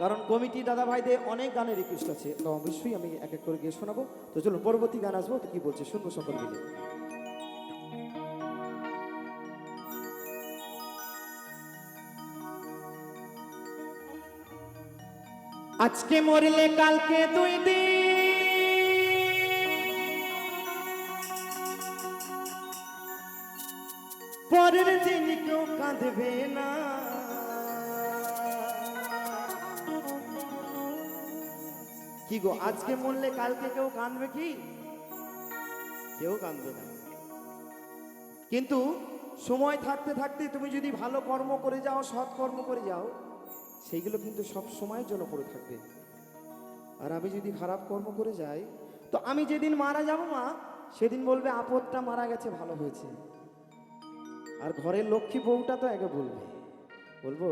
কারণ কমিটি দাদা ভাইদের অনেক গানের রিকোয়েস্ট আছে। তো অবশ্যই আমি এক এক করে গিয়ে শোনাবো। তো চলুন, পরবর্তী গান আসব। তো কি বলছে? শুনব সকল মিলে আজকে মরলে কালকে দুই দিন। পরের দিন কেউ কাঁদবে না। কি গো, আজকে মরলে কালকে কেউ কাঁদবে কি? কেউ কাঁদবে না। কিন্তু সময় থাকতে থাকতে তুমি যদি ভালো কর্ম করে যাও, সৎ কর্ম করে যাও, সেইগুলো কিন্তু সব সময়ের জন্য পড়ে থাকবে। আর আমি যদি খারাপ কর্ম করে যাই, তো আমি যেদিন মারা যাব মা, সেদিন বলবে, আপদটা মারা গেছে, ভালো হয়েছে। আর ঘরের লক্ষ্মী বউটা তো আগে বলবে, বলব,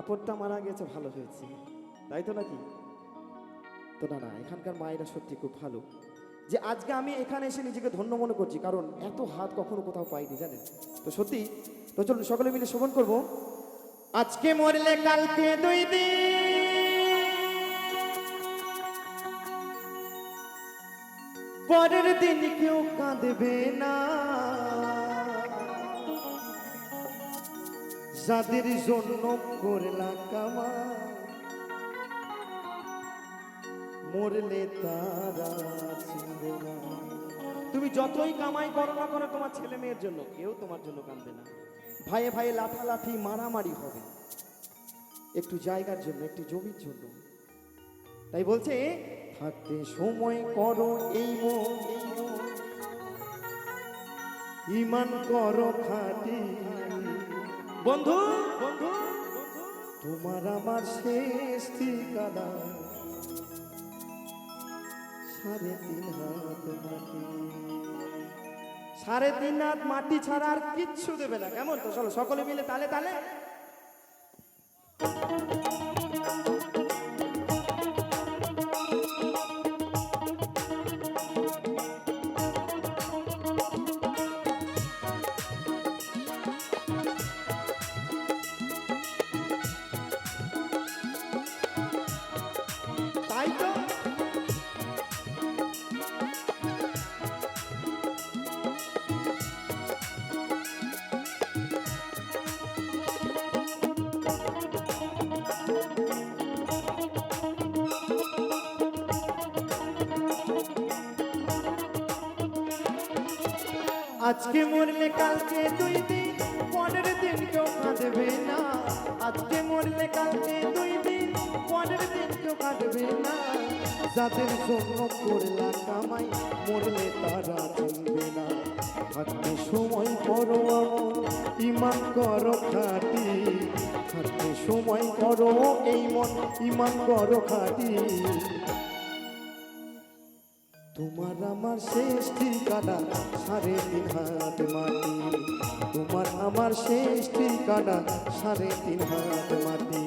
আপদটা মারা গেছে, ভালো হয়েছে। তাই তো নাকি? তো না না, এখানকার মায়েরা সত্যি খুব ভালো। যে আজকে আমি এখানে এসে নিজেকে ধন্য মনে করছি, কারণ এত হাত কখনো কোথাও পাইনি, জানেন? তো সত্যি, তো চলুন সকলে মিলে শোভন করব। আজকে মরলে কালকে দুই দিন। পরের দিন কেউ কাঁদবে না। যাদের জন্য করলা কামা মরলে তারা চিনবে না। তুমি যতই কামাই করো না করো তোমার ছেলে মেয়ের জন্য কেউ তোমার জন্য কাঁদবে না। ভাইয়ে ভাইয়ে লাফালাফি মারামারি হবে। একটু জায়গার জন্য একটু জমির জন্য। তাই বলছে থাকতে সময় করো এই মন। এই মন। ইমান করো খাটি। বন্ধু বন্ধু। তোমার আমার শেষ ঠিকানা। সাড়ে তিন হাত মাটি। সাড়ে তিন হাত মাটি ছাড়া আর কিচ্ছু দেবে না। কেমন তো? চলো সকলে মিলে তালে তালে। তাই তো? আজকে মরলে কালকে দুই দিন, পরের দিন কেউ কাঁদবে না। আজকে মরলে কালকে দুই দিন, পরের দিন কেউ কাঁদবে না। যাদের জন্য করলা কামাই, মরলে তারা চিনবে না। থাকতে সময় করো ইমান করো খাটি। থাকতে সময় করো এই মন, ইমান করো খাটি। তোমার আমার শেষ কাটা সাড়ে তিন হাত মাটি। তোমার আমার শেষ কাটা সাড়ে তিন হাত মাটি।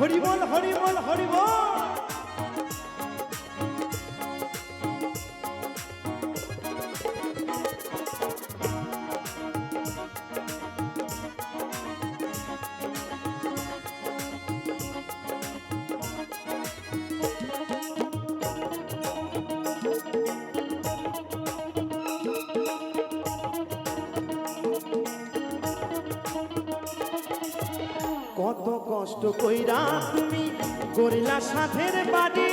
হরিবল হরিবল হরিবল! কষ্ট কইরা তুমি গরিলা সাথের বাড়ি।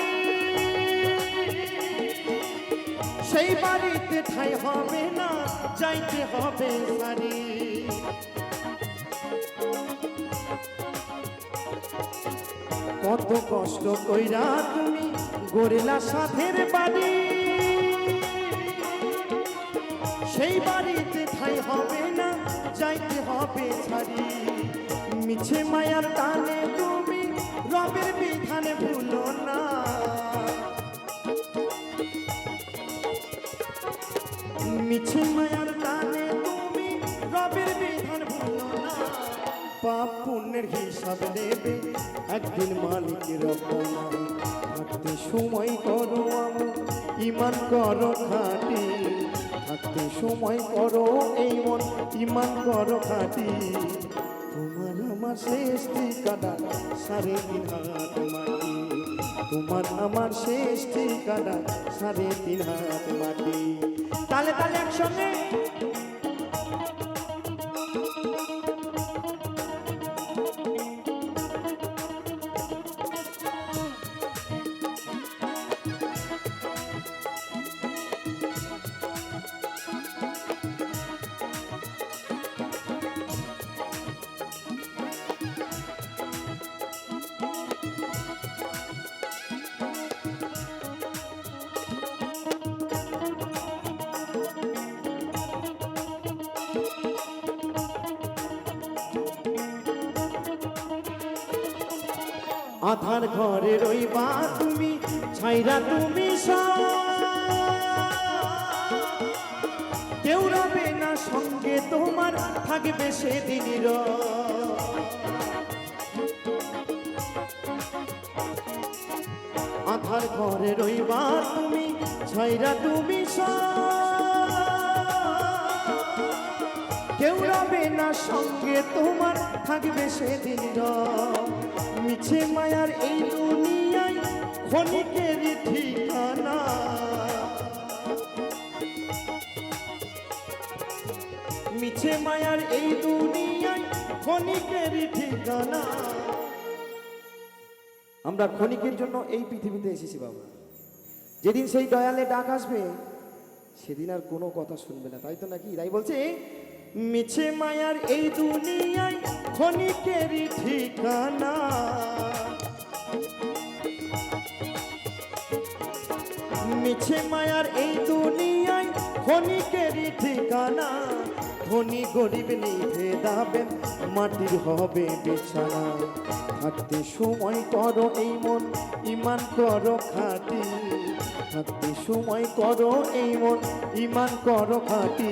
সেই বাড়িতে ঠাই হবে না, যাইতে হবে বাড়ি কত কষ্ট কইরা তুমি গরিলা সাথের বাড়ি। সেই বাড়িতে ঠাই হবে না, যাইতে হবে ছাড়ি মিছে মায়ার টানে তুমি, রবের বিধানে ভুলো না। মিছে মায়ার টানে তুমি, রবের বিধান ভুলো না। পাপ পুণ্যের হিসাব দেবে একদিন মালিকের রব্বানা থাকতে সময় করো আমার ইমান করো খাটি। থাকতে সময় করো এই মন, ইমান করো খাটি। শেষ ঠিকানা সারে তিন হাত মাটি তোমার আমার শেষ ঠিকানা সাড়ে তিন হাত মাটি তালে তালে একসঙ্গে। আধার ঘরে রইবা তুমি, ছাইরা তুমি। কেউ রবে না সঙ্গে তোমার, থাকবে সেদিন আধার ঘরে রইবা তুমি, ছাইরা তুমি। কেউ রবে না সঙ্গে তোমার, থাকবে সেদিন রব। মিছে মায়ার এই দুনিয়ায় ক্ষণিকের ঠিকানা। মিছে মায়ার এই দুনিয়ায় ক্ষণিকের ঠিকানা। আমরা ক্ষণিকের জন্য এই পৃথিবীতে এসেছি বাবা। যেদিন সেই দয়ালে ডাক আসবে, সেদিন আর কোনো কথা শুনবে না, তাই তো নাকি? তাই বলছে মিছে মায়ার এই দুনিয়ায় ক্ষণিকের ঠিকানা। মিছে মায়ার এই দুনিয়ায় ক্ষণিকের ঠিকানা। ধনী গরিব নেই ভেদাবেন মাটির হবে বিছানা। থাকতে সময় করো এই মন, ইমান করো খাটি। থাকতে সময় করো এই মন, ইমান করো খাটি।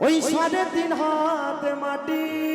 ওই সাড়ে তিন হাত মাটি।